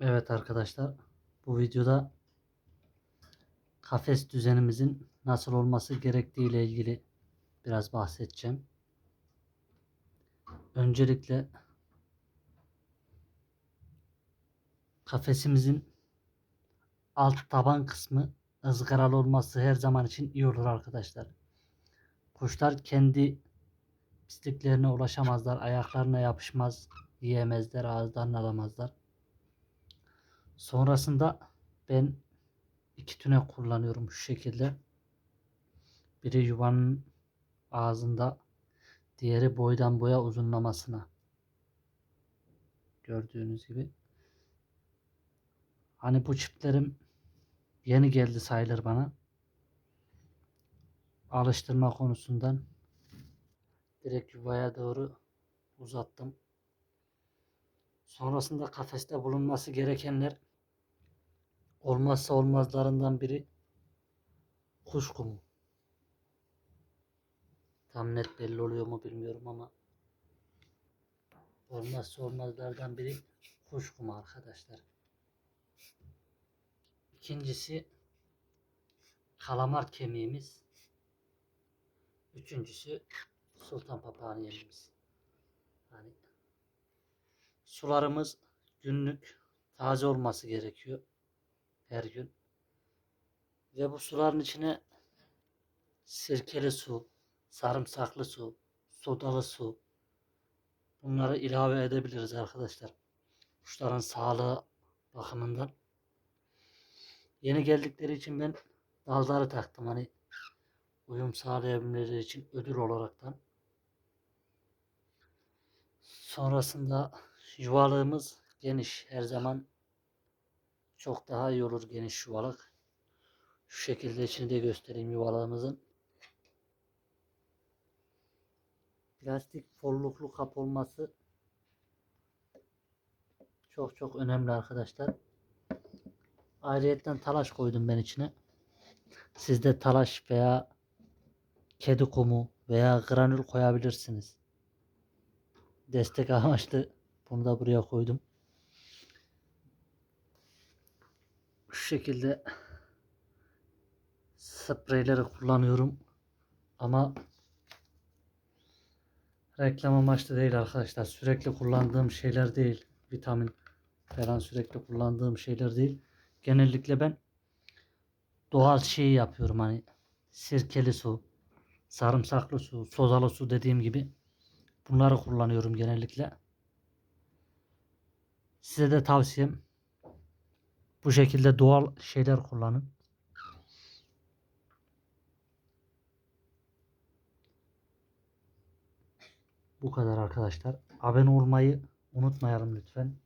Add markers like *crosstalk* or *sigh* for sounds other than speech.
Evet arkadaşlar bu videoda kafes düzenimizin nasıl olması gerektiği ile ilgili biraz bahsedeceğim. Öncelikle kafesimizin alt taban kısmı ızgaralı olması her zaman için iyi olur arkadaşlar. Kuşlar kendi pisliklerine ulaşamazlar, ayaklarına yapışmaz, yiyemezler, ağızlarını alamazlar. Sonrasında ben iki tüne kullanıyorum şu şekilde. Biri yuvanın ağzında, diğeri boydan boya uzunlamasına. Gördüğünüz gibi. Hani bu çiftlerim yeni geldi sayılır bana. Alıştırma konusundan direkt yuvaya doğru uzattım. Sonrasında kafeste bulunması gerekenler olmazsa olmazlarından biri kuş kumu. Tam net belli oluyor mu bilmiyorum ama olmazsa olmazlardan biri kuş kumu arkadaşlar. İkincisi kalamar kemiğimiz. Üçüncüsü sultan papağanı yemimiz. Yani sularımız günlük taze olması gerekiyor her gün. Ve bu suların içine sirkeli su, sarımsaklı su, sodalı su bunları ilave edebiliriz arkadaşlar. Kuşların sağlığı bakımından. Yeni geldikleri için ben dalları taktım hani uyum sağlayabilmeleri için ödül olaraktan. Sonrasında yuvalığımız geniş her zaman çok daha iyi olur geniş yuvalık. Şu şekilde içini de göstereyim yuvalığımızın. Plastik folluklu kap olması çok çok önemli arkadaşlar. Ayrıyetten talaş koydum ben içine. Siz de talaş veya kedi kumu veya granül koyabilirsiniz. Destek *laughs* amaçlı bunu da buraya koydum. Şu şekilde spreyleri kullanıyorum. Ama reklam amaçlı değil arkadaşlar. Sürekli kullandığım şeyler değil. Vitamin falan sürekli kullandığım şeyler değil. Genellikle ben doğal şeyi yapıyorum hani sirkeli su, sarımsaklı su, sodalı su dediğim gibi bunları kullanıyorum genellikle. Size de tavsiyem bu şekilde doğal şeyler kullanın. Bu kadar arkadaşlar. Abone olmayı unutmayalım lütfen.